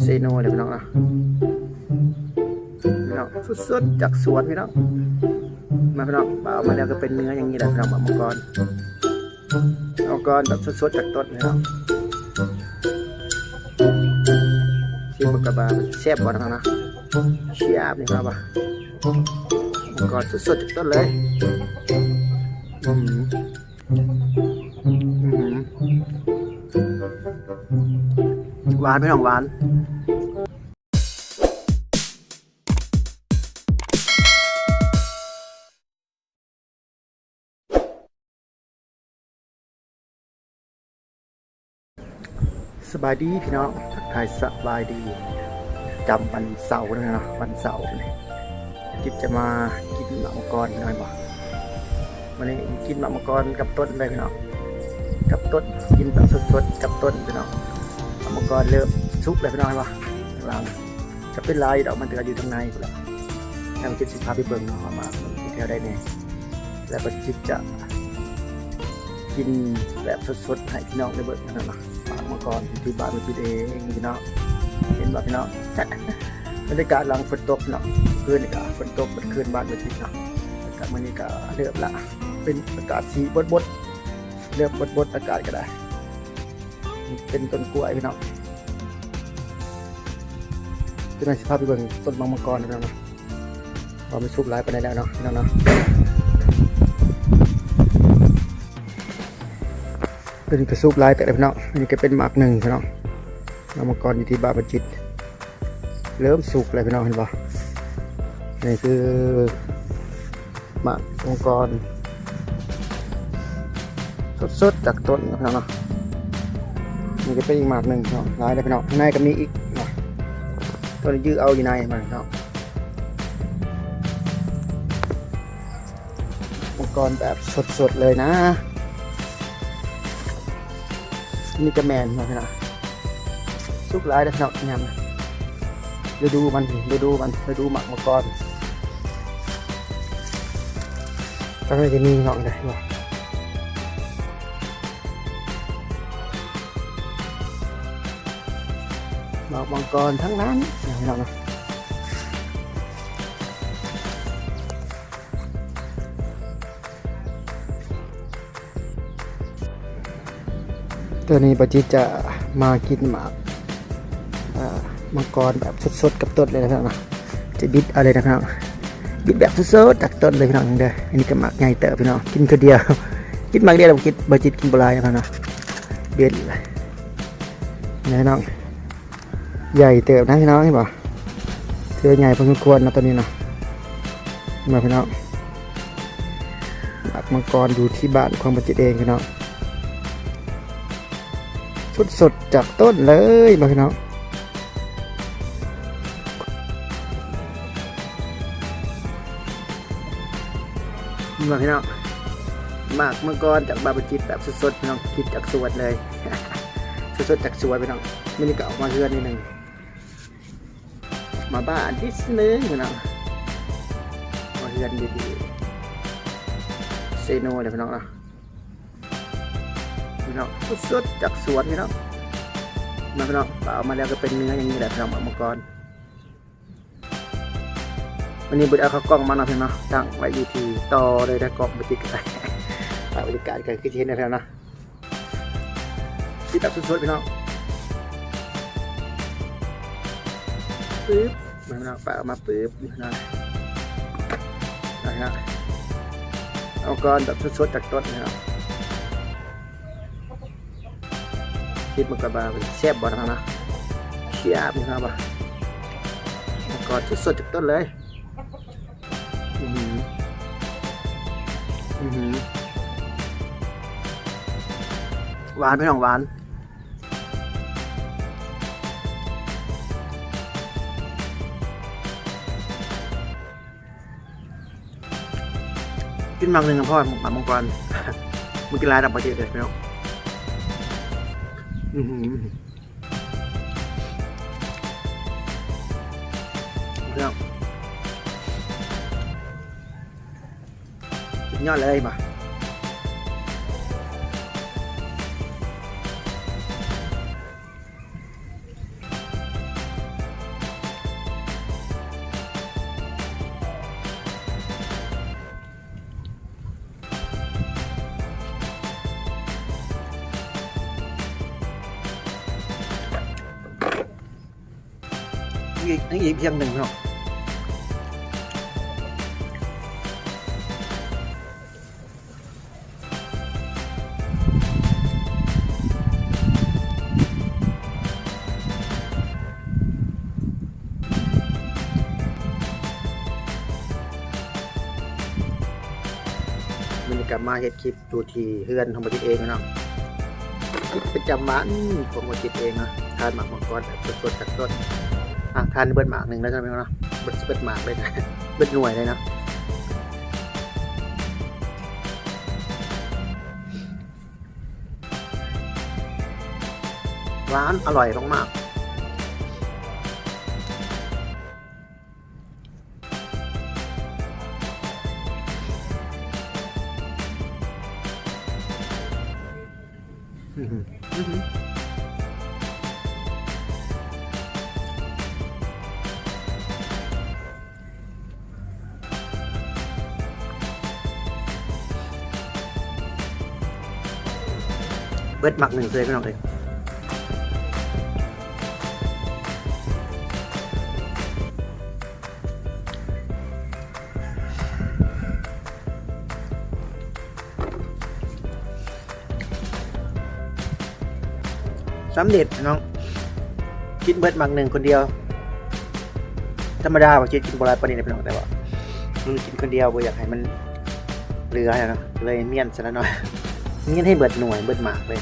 เซโนเลยพี่น้องนะพี่น้องสุดๆจากสวนพี่น้องมาพี่น้องเอามาแล้วก็เป็นเนื้ออย่างนี้แหละพี่น้องมะม่วงกรเอากรแบบสดๆจากต้นพี่น้องชิมกระบาแซ่บกว่านะนะเชียบนี่ครับว่ะมะม่วงกรสดๆจากต้นเลยอืมอืม หวานพี่น้องหวานสบายดีพี่น้องทักทายสบายดีจำวันเสาร์นะนะวันเสาร์นี่จิตจะมากินหมากมังกรหน่อยบ่วันนี้กินหมากมังกรกับต้นเลยพี่น้องกับต้นกินแบบสดๆกับต้นพี่น้อง กมังกรเริ่มสุกเลยพี่น้องเห็นบ่ข้างล่างจะเป็นลายดอกมันจะอยู่ข้างในพุ่นแหละทางจิตสิพาไปเบิ่งเนาะว่ามาที่แถวได้แน่แล้วก็จิตจะกินแบบสดๆให้พี่น้องได้เบิ่งกันนะเนะฝากมาก่อนที่บ้านมันกินเองพี่น้องเห็นบ่พี่น้องบรรยากาศหลังฝนตกเนาะคืนนี่ก็ฝนตกมันคืนบ้านมันกินเนาะอากาศมื้อนี้ก็เริ่มละเป็นอากาศสีบดๆเริ่มบดๆอากาศก็ได้ เป็นต้นกล้วยพี่น้อง จะนายสิภาพไปเบิ่งต้นมังมังกรนะพี่น้องเนาะว่ามันสุกหลายปานใดแล้วเนาะพี่น้องเนาะตัวนี้ก็ซุปลายแต่ละพี่น้องอันนี้ก็เป็นหมากหนึ่งพี่น้องน้ำมังกรอยู่ที่บาบจิต เริ่มสุกเลยพี่น้องเห็นปะนี่คือหมากมังกรสดๆจากต้นนะพี่น้องเนาะนี่ก็เป็นอีกหมากหนึ่งพี่น้องลายเลยพี่น้องข้างในก็มีอีก ตัวนี้ยื้อเอาอยู่ในมันพี่น้องมังกรแบบสดๆเลยนะ นี่ก็แมนมาพี่น้องสุกหลายเลยพี่น้องยำนะฤดูมันฤดูมันฤดูหมักมาก่อนก็ไม่จะมีหนองเลยบอกหมักมังกรทั้งนั้น พี่น้องนะตัวนี้ปจิตจะมากินหมากมังกรแบบสดๆกับต้นเลยนะครับนะจะบิดอะไรนะครับ บิดแบบสดๆจากต้นเลยพี่น้องเด้ออันนี้ก็หมากใหญ่เต๋อพี่น้องกินคนเดียวกินหมากเดียวเรากินบจิตกินบลายนะครับนะเบียดเลยนี่พี่น้อง ใหญ่เติบนะพี่น้องเห็นป่ะเทือใหญ่พอสมควรนะตัวนี้นะมาพี่น้องหมากมังกรอยู่ที่บ้านของบจิตเองพี่น้องสดสดๆจากต้นเลยมาพี่น้องมาพี่น้องหมากมังกรจากบาบจิตแบบสดๆพี่น้องคิดจากสวนเลยสดๆจากสวนพี่น้องมันนี่ก็ออกมาเฮือนนิดนึง มาบ้านนิดนึงพี่น้องมาเฮือนดีๆเซโนเลยพี่น้องนะพี่น้องสดๆจากสวนพี่น้องมาพี่น้องเอามาแล้วก็เป็นเนื้ออย่างนี้แหละพี่น้องมักมังกรวันนี้บุตรเอาเข้าวกล้องมาเนาะพี่น้องตั้งไว้อยู่ที่ต่อเลยได้กล้องมาติดกันไปบรรยากาศกันคือเห็นนะพี่น้องนะที่แบบสดๆพี่น้อง ปึ๊บมาพี่น้องปาเอามาปึ๊บนี่พี่น้องเอาพี่น้องเอาก้อนแบบสดๆจากต้นพี่น้องคิดมันก็บาเป็นแซ่บบ่นะนะเชียบนะครับบ่มันสดๆจากต้นเลยอือหืออือหือหวานไม่ต้องหวาน กินมังหนึ่งกับพ่อหมามังกรมึงกินหลายดับประเทศเลยพี่น้องเรื่องยอดเลยมา อีกอีกเพียงหนึ่งพี่น้อมันกลับมาเฮ็ดคลิปดูทีเฮือนของบริษัทเองน้องคลิปประจำวันของบริษัทเองนะทานหมากมังกรแบบสดๆจากต้น อะทานเบิร์ดหมากหนึ่งแล้วใช่ไหมนะเบิดเบิดหมากเลยนะเบิร์ดหน่วยเลยนะร้านอร่อยมากๆอื้อหืออื้ เบิดหมักหนึ่งเลยพี่น้องเลยสำเร็จน้องกินเบิดหมักหนึ่งคนเดียว ธรรมดาว่ากินกินโบราณปนนี้นะพี่น้องแต่ว่ามันกินคนเดียวบ่อยากให้มันเหลืออนะเลยเมียนซะแล้วหน่อย นให้เบิดหน่วยเบิดหมากเลย